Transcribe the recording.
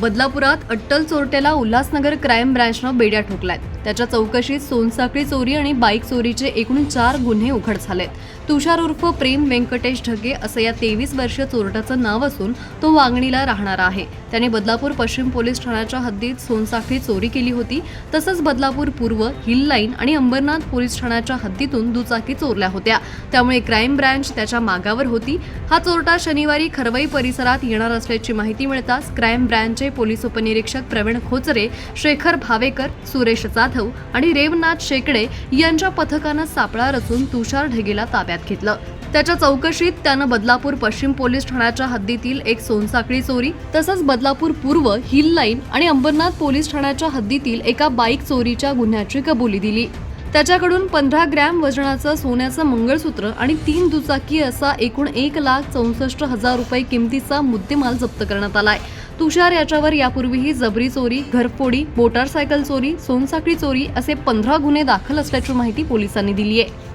बदलापुरात अट्टल चोरट्याला Ulhasnagar crime ब्रँचनं बेड्या ठोकल्यात. त्याच्या चौकशीत सोनसाखळी चोरी आणि बाईक चोरीचे एकूण चार गुन्हे उघड झालेत. तुषार उर्फ प्रेम व्यंकटेश ढगे असं या तेवीस वर्षीय चोरट्याचं नाव असून तो वांगणीला राहणारा आहे. त्याने बदलापूर पश्चिम पोलीस ठाण्याच्या हद्दीत सोनसाखळी चोरी केली होती. तसंच बदलापूर पूर्व हिल लाईन आणि अंबरनाथ पोलीस ठाण्याच्या हद्दीतून दुचाकी चोरल्या होत्या. त्यामुळे क्राईम ब्रँच त्याच्या मागावर होती. हा चोरटा शनिवारी खरवई परिसरात येणार असल्याची माहिती मिळताच क्राईम ब्रँचचे पोलीस उपनिरीक्षक प्रवीण खोचरे शेखर भावेकर सुरेश जाधव आणि रेवनाथ शेकडे यांच्या पथकानं सापळा रचून तुषार ढगेला ताब्यात घेतलं. त्याच्या चौकशीत त्यानं बदलापूर पश्चिम पोलीस ठाण्याच्या हद्दीतील एक सोनसाखळी चोरी तसंच बदलापूर पूर्व हिल लाईन आणि अंबरनाथ पोलीस ठाण्याच्या हद्दीतील एका बाईक चोरीच्या गुन्ह्याची कबुली दिली. त्याच्याकडून पंधरा ग्रॅम वजनाचं सोन्याचं मंगळसूत्र आणि तीन दुचाकी असा एकूण एक लाख चौसष्ट हजार रुपये किमतीचा मुद्देमाल जप्त करण्यात आलाय. तुषार याच्यावर यापूर्वीही जबरी चोरी घरफोडी मोटारसायकल चोरी सोनसाखळी चोरी असे पंधरा गुन्हे दाखल असल्याची माहिती पोलिसांनी दिली आहे